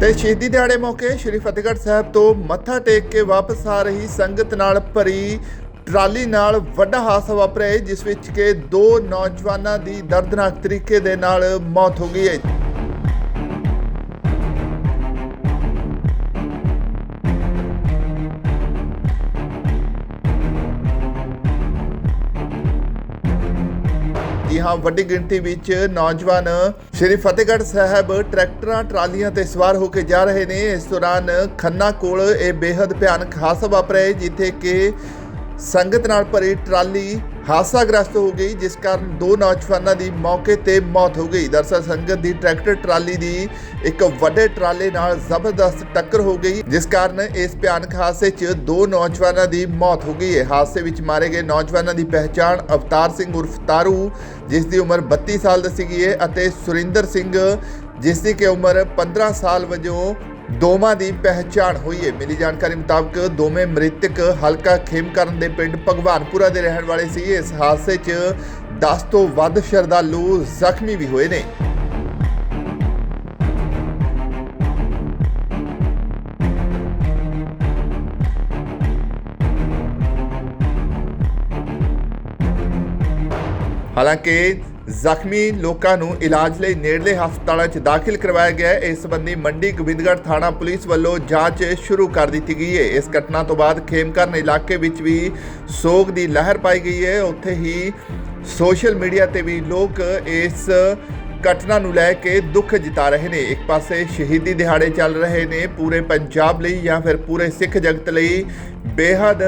ਤੇ ਸ਼ਹੀਦੀ ਦਿਹਾੜੇ ਮੌਕੇ ਸ਼੍ਰੀ ਫਤਿਹਗੜ੍ਹ ਸਾਹਿਬ ਤੋਂ ਮੱਥਾ ਟੇਕ ਕੇ ਵਾਪਸ ਆ ਰਹੀ ਸੰਗਤ ਨਾਲ ਭਰੀ ਟਰਾਲੀ ਨਾਲ ਵੱਡਾ ਹਾਦਸਾ ਵਾਪਰਿਆ ਹੈ, ਜਿਸ ਵਿੱਚ ਕਿ ਦੋ ਨੌਜਵਾਨਾਂ ਦੀ ਦਰਦਨਾਕ ਤਰੀਕੇ ਦੇ ਨਾਲ ਮੌਤ ਹੋ ਗਈ ਹੈ। ਜੀ ਹਾਂ, ਵੱਡੀ ਗਿਣਤੀ ਵਿੱਚ ਨੌਜਵਾਨ ਸ਼੍ਰੀ ਫਤਿਹਗੜ੍ਹ ਸਾਹਿਬ ਟਰੈਕਟਰਾਂ, ਟਰਾਲੀਆਂ ਤੇ ਸਵਾਰ ਹੋ ਕੇ ਜਾ ਰਹੇ ਨੇ। ਇਸ ਦੌਰਾਨ ਖੰਨਾ ਕੋਲ ਇਹ ਬੇहद ਭਿਆਨਕ ਹਾਦਸਾ ਵਾਪਰਿਆ ਜਿੱਥੇ ਕਿ ਸੰਗਤ ਨਾਲ ਭਰੀ ਟਰਾਲੀ ਹਾਦਸਾਗ੍ਰਸਤ ਹੋ ਗਈ, ਜਿਸ ਕਾਰਨ ਦੋ ਨੌਜਵਾਨਾਂ ਦੀ ਮੌਕੇ ਤੇ ਮੌਤ ਹੋ ਗਈ। ਦਰਸਲ ਸੰਗਤ ਦੀ ਟਰੈਕਟਰ ਟਰਾਲੀ ਦੀ ਇੱਕ ਵੱਡੇ ਟਰਾਲੇ ਨਾਲ ਜ਼ਬਰਦਸਤ ਟੱਕਰ ਹੋ ਗਈ, ਜਿਸ ਕਾਰਨ ਇਸ ਭਿਆਨਕ ਹਾਦਸੇ 'ਚ ਦੋ ਨੌਜਵਾਨਾਂ ਦੀ ਮੌਤ ਹੋ ਗਈ ਹੈ। ਹਾਦਸੇ ਵਿੱਚ ਮਾਰੇ ਗਏ ਨੌਜਵਾਨਾਂ ਦੀ ਪਹਿਚਾਣ ਅਵਤਾਰ ਸਿੰਘ ਉਰਫ ਤਾਰੂ, ਜਿਸ ਦੀ ਉਮਰ 32 ਸਾਲ ਦੱਸੀ ਗਈ ਹੈ, ਅਤੇ ਸੁਰਿੰਦਰ ਸਿੰਘ, ਜਿਸ ਦੀ ਕਿ ਉਮਰ 15 ਸਾਲ ਵਜੋਂ ਦੋਵਾਂ ਦੀ ਪਹਿਚਾਣ ਹੋਈ ਹੈ। ਮਿਲੀ ਜਾਣਕਾਰੀ ਮੁਤਾਬਕ ਦੋਵੇਂ ਮ੍ਰਿਤਕ ਹਲਕਾ ਖੇਮਕਰਨ ਦੇ ਪਿੰਡ ਭਗਵਾਨਪੁਰਾ ਦੇ ਰਹਿਣ ਵਾਲੇ ਸੀ। ਇਸ ਹਾਦਸੇ 'ਚ 10 ਤੋਂ ਵੱਧ ਸ਼ਰਧਾਲੂ ਜ਼ਖਮੀ ਵੀ ਹੋਏ ਨੇ। ਹਾਲਾਂਕਿ ਜ਼ਖਮੀ ਲੋਕਾਂ ਨੂੰ ਇਲਾਜ ਲਈ ਨੇੜਲੇ ਹਸਪਤਾਲਾਂ 'ਚ ਦਾਖਲ ਕਰਵਾਇਆ ਗਿਆ ਹੈ। ਇਸ ਸੰਬੰਧੀ ਮੰਡੀ ਗੋਬਿੰਦਗੜ੍ਹ ਥਾਣਾ ਪੁਲਿਸ ਵੱਲੋਂ ਜਾਂਚ ਸ਼ੁਰੂ ਕਰ ਦਿੱਤੀ ਗਈ ਹੈ। ਇਸ ਘਟਨਾ ਤੋਂ ਬਾਅਦ ਖੇਮਕਰਨ ਇਲਾਕੇ ਵਿੱਚ ਵੀ ਸੋਗ ਦੀ ਲਹਿਰ ਪਾਈ ਗਈ ਹੈ। ਉੱਥੇ ਹੀ ਸੋਸ਼ਲ ਮੀਡੀਆ ਤੇ ਵੀ ਲੋਕ ਇਸ ਘਟਨਾ ਨੂੰ ਲੈ ਕੇ ਦੁੱਖ ਜਿਤਾ ਰਹੇ ਨੇ। ਇੱਕ ਪਾਸੇ ਸ਼ਹੀਦੀ ਦਿਹਾੜੇ ਚੱਲ ਰਹੇ ਨੇ ਪੂਰੇ ਪੰਜਾਬ ਲਈ ਜਾਂ ਫਿਰ ਪੂਰੇ ਸਿੱਖ ਜਗਤ ਲਈ। ਬੇहद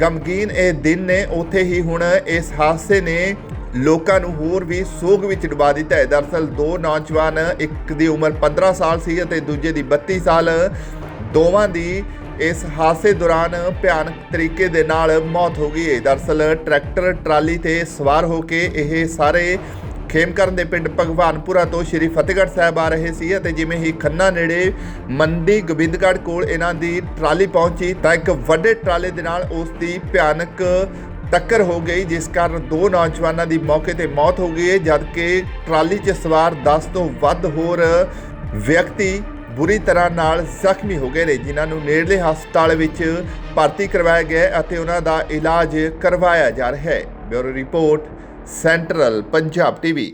ਗਮਗੀਨ ਇਹ ਦਿਨ ਨੇ। ਉੱਥੇ ਹੀ ਹੁਣ ਇਸ ਹਾਦਸੇ ਨੇ ਲੋਕਾਂ ਨੂੰ ਹੋਰ ਵੀ ਸੋਗ ਵਿੱਚ ਡੁਬਾ ਦਿੱਤਾ ਹੈ। ਦਰਅਸਲ ਦੋ ਨੌਜਵਾਨ, ਇੱਕ ਦੀ ਉਮਰ 15 ਸਾਲ ਸੀ ਅਤੇ ਦੂਜੇ ਦੀ 32 ਸਾਲ। ਦੋਵਾਂ ਦੀ ਇਸ ਹਾਦਸੇ ਦੌਰਾਨ ਭਿਆਨਕ ਤਰੀਕੇ ਦੇ ਨਾਲ ਮੌਤ ਹੋ ਗਈ ਹੈ। ਦਰਅਸਲ ਟਰੈਕਟਰ, ਟਰਾਲੀ ਤੇ ਸਵਾਰ ਹੋ ਕੇ ਇਹ ਸਾਰੇ ਖੇਮਕਰਨ ਦੇ ਪਿੰਡ ਭਗਵਾਨਪੁਰਾ ਤੋਂ ਸ਼੍ਰੀ ਫਤਿਹਗੜ੍ਹ ਸਾਹਿਬ ਆ ਰਹੇ ਸੀ ਅਤੇ ਜਿਵੇਂ ਹੀ ਖੰਨਾ ਨੇੜੇ ਮੰਡੀ ਗੋਬਿੰਦਗੜ੍ਹ ਕੋਲ ਇਹਨਾਂ ਦੀ ਟਰਾਲੀ ਪਹੁੰਚੀ ਤਾਂ ਇੱਕ ਵੱਡੇ ਟਰਾਲੇ ਦੇ ਨਾਲ ਉਸ ਦੀ ਭਿਆਨਕ ਟੱਕਰ ਹੋ ਗਈ, ਜਿਸ ਕਾਰਨ ਦੋ ਨੌਜਵਾਨਾਂ ਦੀ ਮੌਕੇ ਤੇ ਮੌਤ ਹੋ ਗਈ ਹੈ, ਜਦਕਿ ਟਰਾਲੀ 'ਚ ਸਵਾਰ 10 ਤੋਂ ਵੱਧ ਹੋਰ ਵਿਅਕਤੀ ਬੁਰੀ ਤਰ੍ਹਾਂ ਨਾਲ ਜ਼ਖਮੀ ਹੋ ਗਏ ਨੇ, ਜਿਨ੍ਹਾਂ ਨੂੰ ਨੇੜਲੇ ਹਸਪਤਾਲ ਵਿੱਚ ਭਰਤੀ ਕਰਵਾਇਆ ਗਿਆ ਅਤੇ ਉਹਨਾਂ ਦਾ ਇਲਾਜ ਕਰਵਾਇਆ ਜਾ ਰਿਹਾ ਹੈ। Bureau report, central Punjab TV.